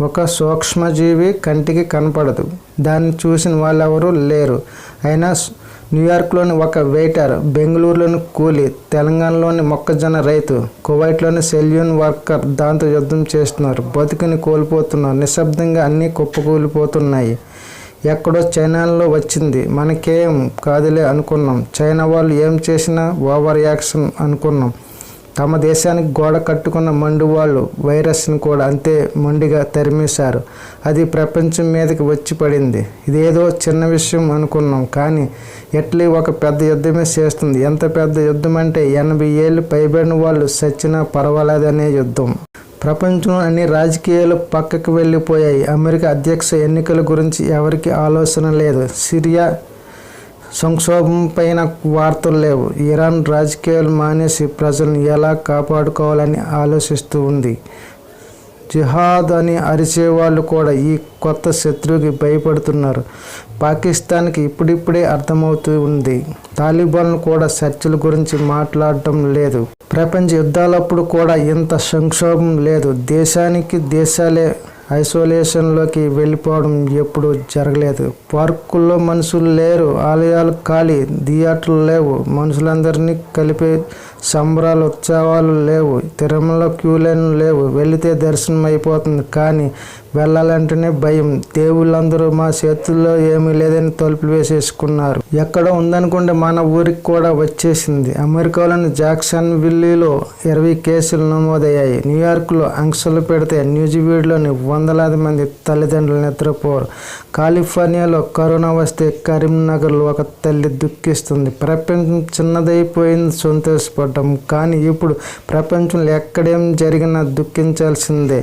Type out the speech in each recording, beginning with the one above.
ఒక సూక్ష్మజీవి కంటికి కనపడదు. దాన్ని చూసిన వాళ్ళెవరూ లేరు. అయినా న్యూయార్క్లోని ఒక వెయిటర్ బెంగళూరులోని కూలి తెలంగాణలోని మొక్కజొన్న రైతు కువైట్లోని సెల్యూన్ వర్కర్ దాంతో యుద్ధం చేస్తున్నారు. బతుకుని కోల్పోతున్నారు. నిశ్శబ్దంగా అన్నీ కుప్పకూలిపోతున్నాయి. ఎక్కడో చైనాలో వచ్చింది. మనకేం కాదులే అనుకున్నాం. చైనా వాళ్ళు ఏం చేసినా ఓవర్ యాక్షన్ అనుకున్నాం. తమ దేశానికి గోడ కట్టుకున్న మండు వాళ్ళు వైరస్ని కూడా అంతే మొండిగా తరిమేశారు. అది ప్రపంచం మీదకి వచ్చి పడింది. ఇదేదో చిన్న విషయం అనుకున్నాం కానీ ఎట్లీ ఒక పెద్ద యుద్ధమే చేస్తుంది. ఎంత పెద్ద యుద్ధం అంటే ఎనభై ఏళ్ళు పైబడిన వాళ్ళు సచ్చినా పర్వాలేదనే యుద్ధం. ప్రపంచం అన్ని రాజకీయాలు పక్కకు వెళ్ళిపోయాయి. అమెరికా అధ్యక్ష ఎన్నికల గురించి ఎవరికి ఆలోచన లేదు. సిరియా సంక్షోభం పైన వార్తలు లేవు. ఇరాన్ రాజకీయాలు మానేసి ప్రజలను ఎలా కాపాడుకోవాలని ఆలోచిస్తూ ఉంది. జిహాద్ అని అరిచే వాళ్ళు కూడా ఈ కొత్త శత్రువుకి భయపడుతున్నారు. పాకిస్తాన్కి ఇప్పుడిప్పుడే అర్థమవుతూ ఉంది. తాలిబాన్ కూడా చర్చల గురించి మాట్లాడటం లేదు. ప్రపంచ యుద్ధాలప్పుడు కూడా ఇంత సంక్షోభం లేదు. దేశానికి దేశాలే ఐసోలేషన్లోకి వెళ్ళిపోవడం ఎప్పుడు జరగలేదు. పార్కుల్లో మనుషులు లేరు ఆలయాలు ఖాళీ థియేటర్లు లేవు మనుషులందరినీ కలిపే సంబరాలు ఉత్సవాలు లేవు తిరుమల క్యూ లేవు వెళితే దర్శనం అయిపోతుంది కానీ వెళ్ళాలంటేనే భయం. దేవుళ్ళందరూ మా చేతుల్లో ఏమీ లేదని తలుపులు వేసేసుకున్నారు. ఎక్కడ ఉందనుకుంటే మన ఊరికి కూడా వచ్చేసింది. అమెరికాలోని జాక్సన్ విల్లీలో ఇరవై కేసులు నమోదయ్యాయి. న్యూయార్క్లో అంక్షలు పెడితే న్యూజివీడ్లోని వందలాది మంది తల్లిదండ్రులు నిద్రపోరు. కాలిఫోర్నియాలో కరోనా వస్తే కరీంనగర్లో ఒక తల్లి దుఃఖిస్తుంది. ప్రపంచం చిన్నదైపోయింది సంతోషపడ్డం. కానీ ఇప్పుడు ప్రపంచంలో ఎక్కడేం జరిగినా దుఃఖించాల్సిందే.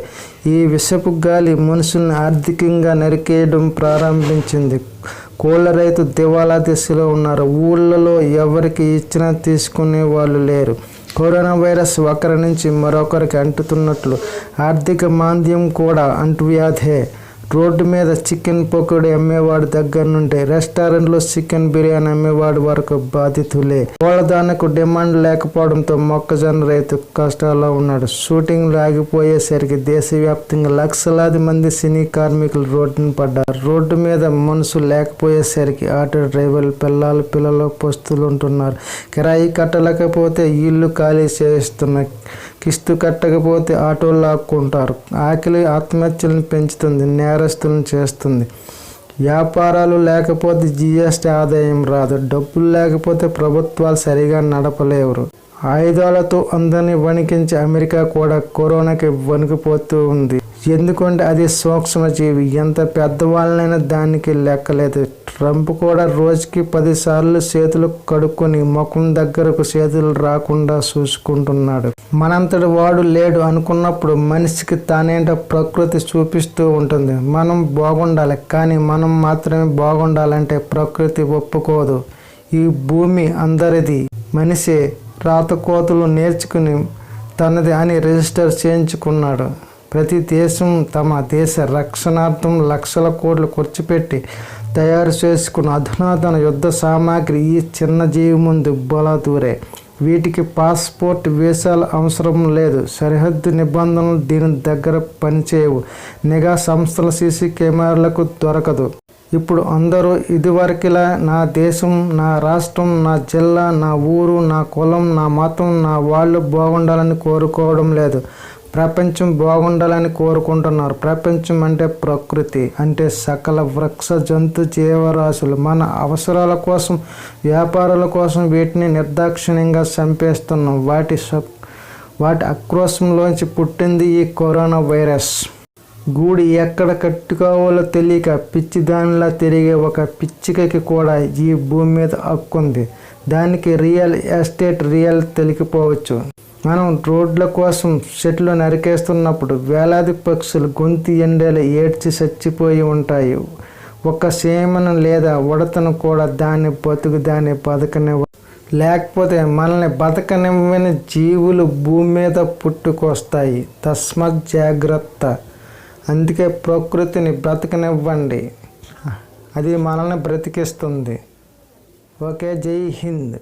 ఈ విషపు గాలి మనుషుల్ని ఆర్థికంగా నరికేయడం ప్రారంభించింది. కోళ్ళ రైతు దివాలా దిశలో ఉన్నారు. ఊళ్ళలో ఎవరికి ఇచ్చినా తీసుకునే వాళ్ళు లేరు. కరోనా వైరస్ ఒకరి నుంచి మరొకరికి అంటుతున్నట్లు ఆర్థిక మాంద్యం కూడా అంటువ్యాధే. రోడ్డు మీద చికెన్ పకోడీ అమ్మేవాడు దగ్గర నుండి రెస్టారెంట్లో చికెన్ బిర్యానీ అమ్మేవాడు వరకు బాధితులే. కోళ్ళదానకు డిమాండ్ లేకపోవడంతో మొక్కజొన్న రైతు కష్టాల్లో ఉన్నాడు. షూటింగ్ ఆగిపోయేసరికి దేశవ్యాప్తంగా లక్షలాది మంది సినీ కార్మికులు రోడ్డున పడ్డారు. రోడ్డు మీద మనసు లేకపోయేసరికి ఆటో డ్రైవర్లు పిల్లలు పిల్లలు పస్తులు ఉంటున్నారు కిరాయి కట్టలేకపోతే ఇల్లు ఖాళీ చేస్తున్నారు కిస్తు కట్టకపోతే ఆటోలు లాక్కుంటారు. ఆకలి ఆత్మహత్యలను పెంచుతుంది నేరస్తులను చేస్తుంది. వ్యాపారాలు లేకపోతే జిఎస్టీ ఆదాయం రాదు డబ్బులు లేకపోతే ప్రభుత్వాలు సరిగా నడపలేవరు ఆయుధాలతో అందరినీ వణికించి అమెరికా కూడా కరోనాకి వణికిపోతూ ఉంది. ఎందుకంటే అది సూక్ష్మజీవి ఎంత పెద్దవాళ్ళనైనా దానికి లెక్కలేదు. ట్రంప్ కూడా రోజుకి పదిసార్లు చేతులు కడుక్కొని ముఖం దగ్గరకు చేతులు రాకుండా చూసుకుంటున్నాడు. మనంతటి వాడు లేడు అనుకున్నప్పుడు మనిషికి తానేంటో ప్రకృతి చూపిస్తూ ఉంటుంది. మనం బాగుండాలి కానీ మనం మాత్రమే బాగుండాలంటే ప్రకృతి ఒప్పుకోదు. ఈ భూమి అందరిది. మనిషి రాతకోతలు నేర్చుకుని తనది అని రిజిస్టర్ చేయించుకున్నాడు. ప్రతి దేశం తమ దేశ రక్షణార్థం లక్షల కోట్లు ఖర్చు పెట్టి తయారు చేసుకున్న అధునాతన యుద్ధ సామాగ్రి ఈ చిన్న జీవి ముందు బలాదూరే. వీటికి పాస్పోర్ట్ వీసాలు అవసరం లేదు. సరిహద్దు నిబంధనలు దీని దగ్గర పనిచేయవు. నిఘా సంస్థల సీసీ కెమెరాలకు దొరకదు. ఇప్పుడు అందరూ ఇదివరకిలా నా దేశం నా రాష్ట్రం నా జిల్లా నా ఊరు నా కులం నా మతం నా వాళ్ళు బాగుండాలని కోరుకోవడం లేదు. ప్రపంచం బాగుండాలని కోరుకుంటున్నారు. ప్రపంచం అంటే ప్రకృతి అంటే సకల వృక్ష జంతు జీవరాశులు. మన అవసరాల కోసం వ్యాపారాల కోసం వీటిని నిర్దాక్షిణ్యంగా చంపేస్తున్నాం. వాటి వాటి ఆక్రోశంలోంచి పుట్టింది ఈ కరోనా వైరస్. గూడి ఎక్కడ కట్టుకోవాలో తెలియక పిచ్చి దానిలా తిరిగే ఒక పిచ్చికకి కూడా ఈ భూమి మీద హక్కుంది. దానికి రియల్ ఎస్టేట్ రియల్ తెలియకపోవచ్చు. మనం రోడ్ల కోసం చెట్లు నరికేస్తున్నప్పుడు వేలాది పక్షులు గొంతి ఎండలు ఏడ్చి చచ్చిపోయి ఉంటాయి. ఒక సీమను లేదా ఉడతను కూడా దాన్ని బతుకు దాన్ని బతకనివ్వ లేకపోతే మనల్ని బతకనివ్వని జీవులు భూమి మీద పుట్టుకొస్తాయి. తస్మత్ జాగ్రత్త. అందుకే ప్రకృతిని బ్రతకనివ్వండి. అది మనల్ని బ్రతికిస్తుంది. ఓకే జై హింద్.